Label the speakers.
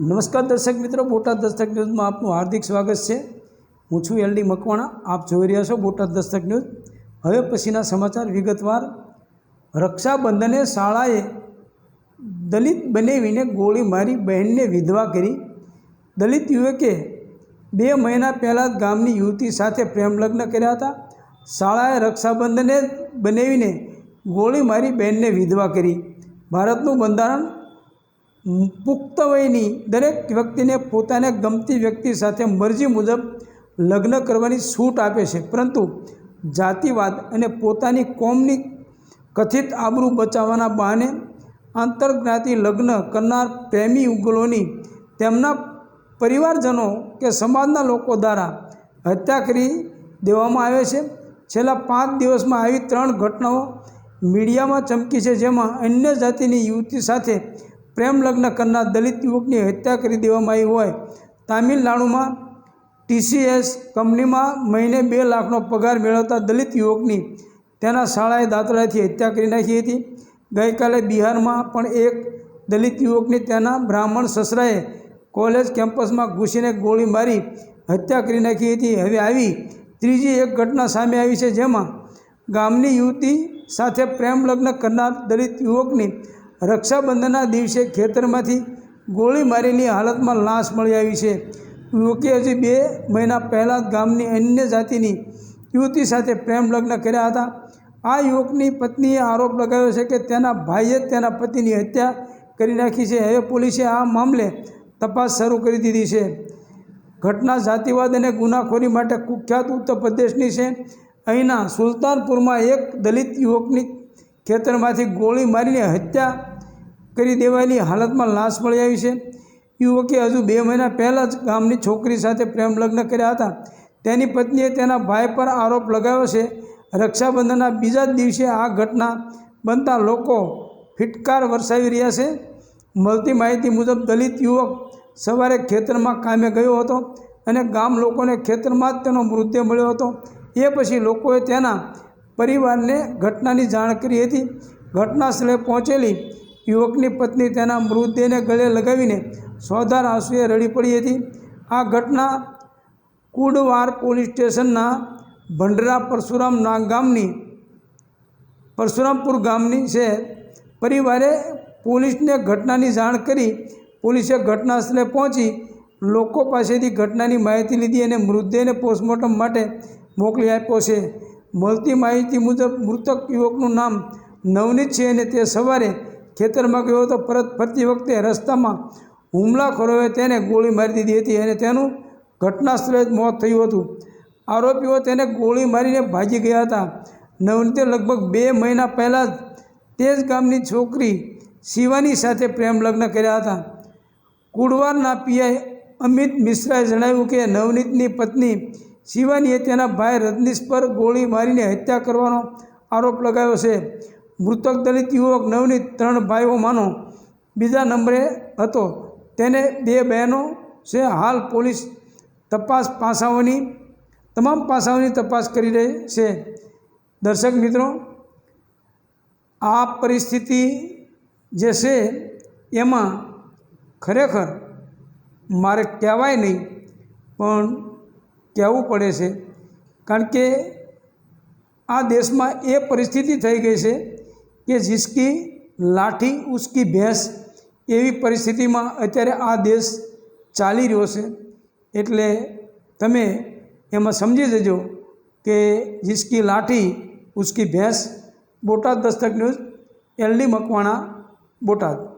Speaker 1: નમસ્કાર દર્શક મિત્રો, બોટાદ દસ્તક ન્યૂઝમાં આપનું હાર્દિક સ્વાગત છે. હું છું એલડી મકવાણા, આપ જોઈ રહ્યા છો બોટાદ દસ્તક ન્યૂઝ. હવે પછીના સમાચાર વિગતવાર. રક્ષાબંધને શાળાએ દલિત બનાવીને ગોળી મારી બહેનને વિધવા કરી. દલિત યુવકે બે મહિના પહેલાં જ ગામની યુવતી સાથે પ્રેમ લગ્ન કર્યા હતા. શાળાએ રક્ષાબંધને બનાવીને ગોળી મારી બહેનને વિધવા કરી. ભારતનું બંધારણ પુખ્ત વયની દરેક વ્યક્તિને પોતાને ગમતી વ્યક્તિ સાથે મરજી મુજબ લગ્ન કરવાની છૂટ આપે છે. પરંતુ જાતિવાદ અને પોતાની કોમની કથિત આબરૂ બચાવવાના બહાને આંતરજ્ઞાતિ લગ્ન કરનાર પ્રેમી ઉગલોની તેમના પરિવારજનો કે સમાજના લોકો દ્વારા હત્યા કરી દેવામાં આવે છે. છેલ્લા પાંચ દિવસમાં આવી ત્રણ ઘટનાઓ મીડિયામાં ચમકી છે, જેમાં અન્ય જાતિની યુવતી સાથે પ્રેમ લગ્ન કરનાર દલિત યુવકની હત્યા કરી દેવામાં આવી હોય. તામિલનાડુમાં ટીસીએસ કંપનીમાં મહિને બે લાખનો પગાર મેળવતા દલિત યુવકની તેના શાળાએ દાતરાથી હત્યા કરી નાખી હતી. ગઈકાલે બિહારમાં પણ એક દલિત યુવકની તેના બ્રાહ્મણ સસરાએ કોલેજ કેમ્પસમાં ઘૂસીને ગોળી મારી હત્યા કરી નાખી હતી. હવે આવી ત્રીજી એક ઘટના સામે આવી છે જેમાં ગામની યુવતી સાથે પ્રેમ લગ્ન કરનાર દલિત યુવકની રક્ષાબંધનના દિવસે ખેતરમાંથી ગોળી મારેલી હાલતમાં લાશ મળી આવી છે. યુવકે હજી બે મહિના પહેલાં જ ગામની અન્ય જાતિની યુવતી સાથે પ્રેમ લગ્ન કર્યા હતા. આ યુવકની પત્નીએ આરોપ લગાવ્યો છે કે તેના ભાઈએ તેના પતિની હત્યા કરી નાખી છે. હવે પોલીસે આ મામલે તપાસ શરૂ કરી દીધી છે. ઘટના જાતિવાદ અને ગુનાખોરી માટે કુખ્યાત ઉત્તર પ્રદેશની છે. અહીંના સુલતાનપુરમાં એક દલિત યુવકની ખેતરમાંથી ગોળી મારીને હત્યા કરી દેવાયેલી હાલતમાં લાશ મળી આવી છે. યુવકે હજુ બે મહિના પહેલાં જ ગામની છોકરી સાથે પ્રેમ લગ્ન કર્યા હતા. તેની પત્નીએ તેના ભાઈ પર આરોપ લગાવ્યો છે. રક્ષાબંધનના બીજા જ દિવસે આ ઘટના બનતા લોકો ફિટકાર વરસાવી રહ્યા છે. મળતી માહિતી મુજબ દલિત યુવક સવારે ખેતરમાં કામે ગયો હતો અને ગામ લોકોને ખેતરમાં જ તેનો મૃતદેહ મળ્યો હતો. એ પછી લોકોએ તેના પરિવારને ઘટનાની જાણ કરી હતી. ઘટના સ્થળે પહોંચેલી યુવકની પત્ની તેના મૃતદેહને ગળે લગાવીને સોધાર આંસુએ રડી પડી હતી. આ ઘટના કુડવાર પોલીસ સ્ટેશનના ભંડરા પરશુરામ નાગ ગામની, પરશુરામપુર ગામની છે. પરિવારે પોલીસને ઘટનાની જાણ કરી પોલીસે ઘટના સ્થળે પહોંચી લોકો પાસેથી ઘટનાની માહિતી લીધી અને મૃતદેહને પોસ્ટમોર્ટમ માટે મોકલી આપ્યો છે. મળતી માહિતી મુજબ મૃતક યુવકનું નામ નવનીત છે અને તે સવારે ખેતરમાં ગયો હતો. પરત ફરતી વખતે રસ્તામાં હુમલાખોરોએ તેને ગોળી મારી દીધી હતી અને તેનું ઘટના સ્થળે જ મોત થયું હતું. આરોપીઓ તેને ગોળી મારીને ભાગી ગયા હતા. નવનીતે લગભગ બે મહિના પહેલાં જ તે જ ગામની છોકરી શિવાની સાથે પ્રેમ લગ્ન કર્યા હતા. કુડવારના પીઆઈ અમિત મિશ્રાએ જણાવ્યું કે નવનીતની પત્ની શિવાનીએ તેના ભાઈ રજનીશ પર ગોળી મારીને હત્યા કરવાનો આરોપ લગાવ્યો છે. મૃતક દલિત યુવક નવનીત ત્રણ ભાઈઓમાંનો બીજા નંબરે હતો. તેને બે બહેનો છે. હાલ પોલીસ તપાસ પાસાઓની તમામ પાસાઓની તપાસ કરી રહી છે. દર્શક મિત્રો, આ પરિસ્થિતિ જે છે એમાં ખરેખર મારે કહેવાય નહીં, પણ કહેવું પડે છે. કારણ કે આ દેશમાં એ પરિસ્થિતિ થઈ ગઈ છે કે જીસકી લાઠી ઉસકી ભેંસ એવી પરિસ્થિતિમાં અત્યારે આ દેશ ચાલી રહ્યો છે. એટલે તમે એમાં સમજી જજો કે જિસકી લાઠી, ઉસકી ભેંસ, બોટાદ દસ્તક ન્યૂઝ, એલડી મકવાણા, બોટાદ.